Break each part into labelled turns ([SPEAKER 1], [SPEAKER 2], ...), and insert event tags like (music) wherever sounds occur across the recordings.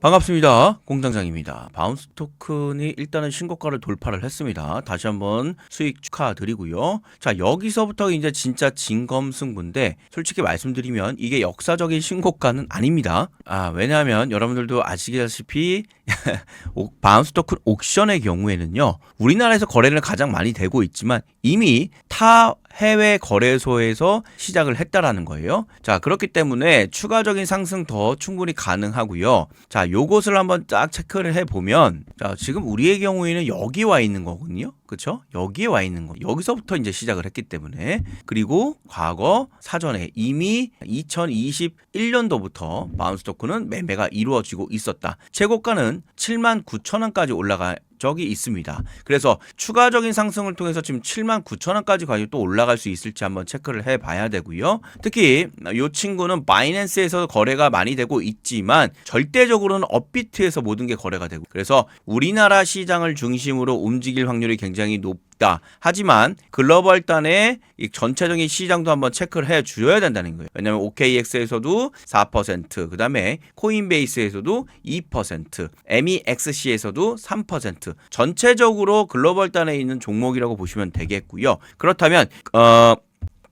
[SPEAKER 1] 반갑습니다. 공장장입니다. 바운스 토큰이 일단은 신고가를 돌파를 했습니다. 다시 한번 수익 축하드리고요. 자, 여기서부터 이제 진짜 진검승부인데 솔직히 말씀드리면 이게 역사적인 신고가는 아닙니다. 아, 왜냐하면 여러분들도 아시다시피 (laughs) 오- 바운스 토큰 옥션의 경우에는요. 우리나라에서 거래를 가장 많이 되고 있지만 이미 타 해외 거래소에서 시작을 했다라는 거예요. 자, 그렇기 때문에 추가적인 상승 더 충분히 가능하고요. 자, 요것을 한번 딱 체크를 해 보면 자, 지금 우리의 경우에는 여기 와 있는 거거든요. 그렇죠? 여기에 와 있는 거. 여기서부터 이제 시작을 했기 때문에 그리고 과거 사전에 이미 2021년도부터 바운스 토큰은 매매가 이루어지고 있었다. 최고가는 7만 9천 원까지 올라가 적이 있습니다. 그래서 추가적인 상승을 통해서 지금 7만 9천 원까지 가지고 또 올라갈 수 있을지 한번 체크를 해 봐야 되고요. 특히 이 친구는 바이낸스에서 거래가 많이 되고 있지만 절대적으로는 업비트에서 모든 게 거래가 되고 그래서 우리나라 시장을 중심으로 움직일 확률이 굉장히 높다. 하지만 글로벌 단의 이 전체적인 시장도 한번 체크를 해 주어야 된다는 거예요. 왜냐하면 OKX에서도 4%, 그 다음에 코인베이스에서도 2%, MEXC에서도 3%. 전체적으로 글로벌 단에 있는 종목이라고 보시면 되겠고요. 그렇다면 어.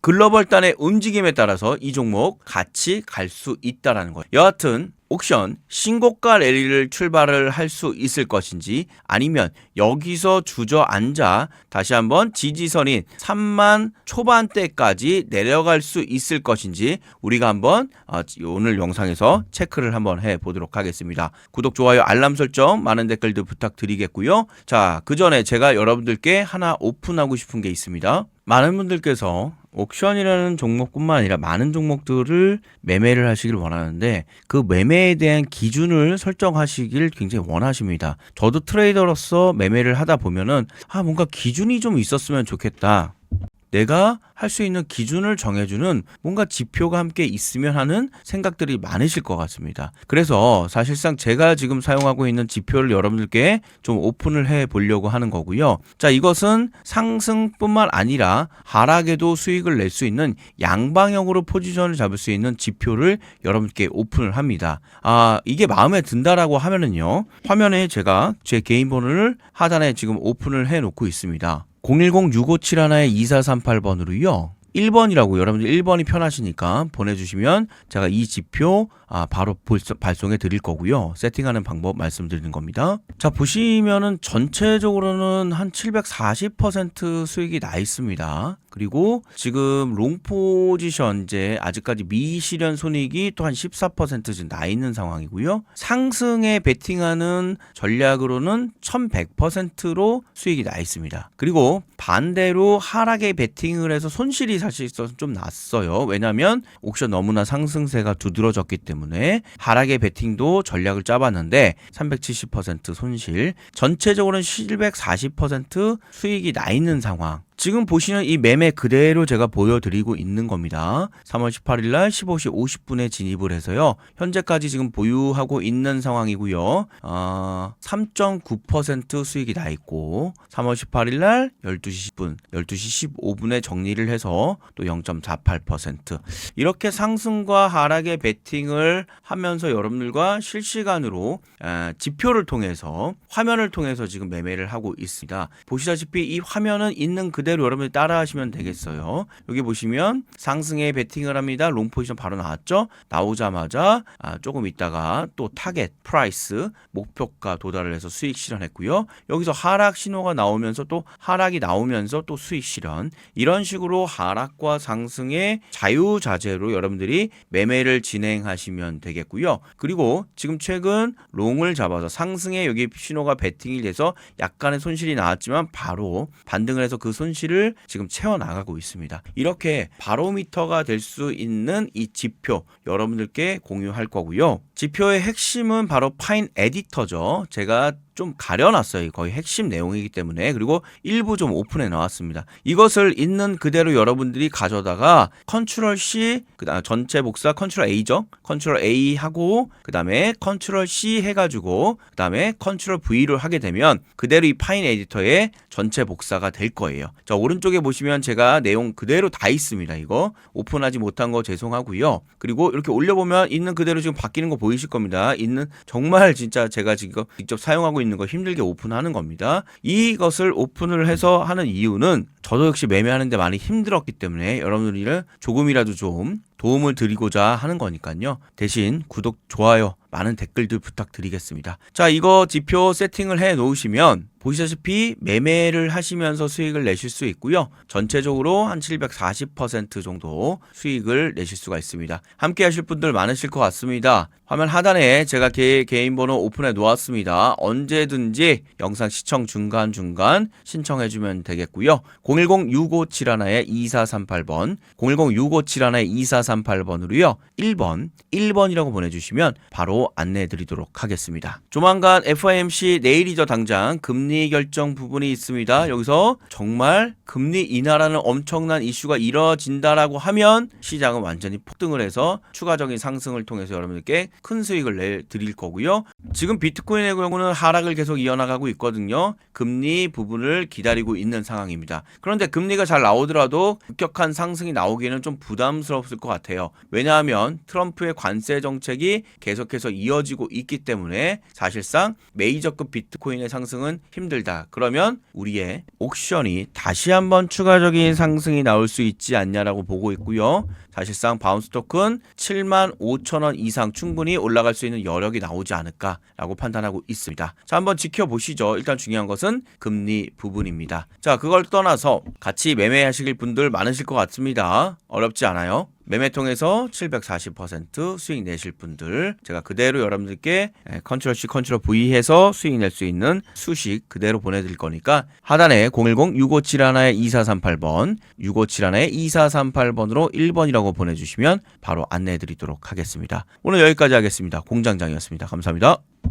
[SPEAKER 1] 글로벌 단의 움직임에 따라서 이 종목 같이 갈 수 있다라는 거예요. 여하튼 옥션 신고가 랠리를 출발을 할 수 있을 것인지 아니면 여기서 주저앉아 다시 한번 지지선인 3만 초반대까지 내려갈 수 있을 것인지 우리가 한번 어, 오늘 영상에서 체크를 한번 해 보도록 하겠습니다. 구독, 좋아요, 알람 설정 많은 댓글도 부탁드리겠고요. 자, 그 전에 제가 여러분들께 하나 오픈하고 싶은 게 있습니다. 많은 분들께서 옥션이라는 종목뿐만 아니라 많은 종목들을 매매를 하시길 원하는데 그 매매에 대한 기준을 설정하시길 굉장히 원하십니다. 저도 트레이더로서 매매를 하다 보면은 아 뭔가 기준이 좀 있었으면 좋겠다. 내가 할 수 있는 기준을 정해주는 뭔가 지표가 함께 있으면 하는 생각들이 많으실 것 같습니다. 그래서 사실상 제가 지금 사용하고 있는 지표를 여러분들께 좀 오픈을 해 보려고 하는 거고요. 자, 이것은 상승뿐만 아니라 하락에도 수익을 낼 수 있는 양방향으로 포지션을 잡을 수 있는 지표를 여러분께 오픈을 합니다. 아, 이게 마음에 든다라고 하면은요. 화면에 제가 제 개인 번호를 하단에 지금 오픈을 해 놓고 있습니다. 010-6571-2438번으로요. 1번이라고 여러분들 1번이 편하시니까 보내주시면 제가 이 지표 아, 바로 발송해 드릴 거고요. 세팅하는 방법 말씀드리는 겁니다. 자, 보시면은 전체적으로는 한 740% 수익이 나 있습니다. 그리고 지금 롱 포지션 이제 아직까지 미실현 손익이 또 한 14% 지금 나 있는 상황이고요. 상승에 베팅하는 전략으로는 1100%로 수익이 나 있습니다. 그리고 반대로 하락에 베팅을 해서 손실이 사실 있어서 좀 났어요. 왜냐하면 옥션 너무나 상승세가 두드러졌기 때문에 하락의 베팅도 전략을 짜봤는데 370% 손실, 전체적으로는 740% 수익이 나 있는 상황. 지금 보시는 이 매매 그대로 제가 보여드리고 있는 겁니다. 3월 18일 날 15시 50분에 진입을 해서요. 현재까지 지금 보유하고 있는 상황이고요. 어, 3.9% 수익이 나 있고 3월 18일 날 12시 10분, 12시 15분에 정리를 해서 또 0.48% 이렇게 상승과 하락의 베팅을 하면서 여러분들과 실시간으로 아, 지표를 통해서 화면을 통해서 지금 매매를 하고 있습니다. 보시다시피 이 화면은 있는 그대로 여러분들 따라하시면 되겠어요. 여기 보시면 상승에 베팅을 합니다. 롱 포지션 바로 나왔죠? 나오자마자 아, 조금 있다가 또 타겟 프라이스 목표가 도달을 해서 수익 실현했고요. 여기서 하락 신호가 나오면서 또 하락이 나오면서 또 수익 실현 이런 식으로 하락과 상승의 자유자재로 여러분들이 매매를 진행하시면 되겠고요. 그리고 지금 최근 롱을 잡아서 상승에 여기 신호가 베팅이 돼서 약간의 손실이 나왔지만 바로 반등을 해서 그 손실 을 지금 채워 나가고 있습니다. 이렇게 바로미터가 될 수 있는 이 지표 여러분들께 공유할 거고요. 지표의 핵심은 바로 파인 에디터죠. 제가 좀 가려놨어요. 거의 핵심 내용이기 때문에 그리고 일부 좀 오픈해 나왔습니다. 이것을 있는 그대로 여러분들이 가져다가 컨트롤 C 그다음 전체 복사 컨트롤 A죠. 컨트롤 A 하고 그다음에 컨트롤 C 해가지고 그다음에 컨트롤 V를 하게 되면 그대로 이 파인 에디터에 전체 복사가 될 거예요. 자 오른쪽에 보시면 제가 내용 그대로 다 있습니다. 이거 오픈하지 못한 거 죄송하고요. 그리고 이렇게 올려보면 있는 그대로 지금 바뀌는 거 보이실 겁니다. 있는 정말 진짜 제가 지금 직접 사용하고 있는 거 힘들게 오픈하는 겁니다. 이것을 오픈을 해서 하는 이유는 저도 역시 매매하는데 많이 힘들었기 때문에 여러분들이 조금이라도 좀 도움을 드리고자 하는 거니까요. 대신 구독, 좋아요, 많은 댓글들 부탁드리겠습니다. 자, 이거 지표 세팅을 해 놓으시면 보시다시피 매매를 하시면서 수익을 내실 수 있고요. 전체적으로 한 740% 정도 수익을 내실 수가 있습니다. 함께 하실 분들 많으실 것 같습니다. 화면 하단에 제가 개, 개인 번호 오픈해 놓았습니다. 언제든지 영상 시청 중간중간 신청해 주면 되겠고요. 010-6571-2438번, 010-6571-2438번 으로요. 1번, 1번이라고 보내주시면 바로 안내해 드리도록 하겠습니다. 조만간 FOMC 내일이죠 당장 금리 결정 부분이 있습니다. 여기서 정말 금리 인하라는 엄청난 이슈가 이뤄진다라고 하면 시장은 완전히 폭등을 해서 추가적인 상승을 통해서 여러분들께 큰 수익을 내 드릴 거고요. 지금 비트코인의 경우는 하락을 계속 이어나가고 있거든요. 금리 부분을 기다리고 있는 상황입니다. 그런데 금리가 잘 나오더라도 급격한 상승이 나오기에는 좀 부담스럽을 것 같아요. 왜냐하면 트럼프의 관세 정책이 계속해서 이어지고 있기 때문에 사실상 메이저급 비트코인의 상승은 힘들다. 그러면 우리의 옥션이 다시 한번 추가적인 상승이 나올 수 있지 않냐라고 보고 있고요. 사실상 바운스 토큰 7만 5천 원 이상 충분히 올라갈 수 있는 여력이 나오지 않을까라고 판단하고 있습니다. 자, 한번 지켜보시죠. 일단 중요한 것은 금리 부분입니다. 자, 그걸 떠나서 같이 매매하실 분들 많으실 것 같습니다. 어렵지 않아요. 매매 통해서 740% 수익 내실 분들 제가 그대로 여러분들께 예, 컨트롤 C 컨트롤 V 해서 수익 낼 수 있는 수식 그대로 보내드릴 거니까 하단에 010-6571-2438번 6571-2438번으로 1번이라고 보내주시면 바로 안내해 드리도록 하겠습니다. 오늘 여기까지 하겠습니다. 공장장이었습니다. 감사합니다.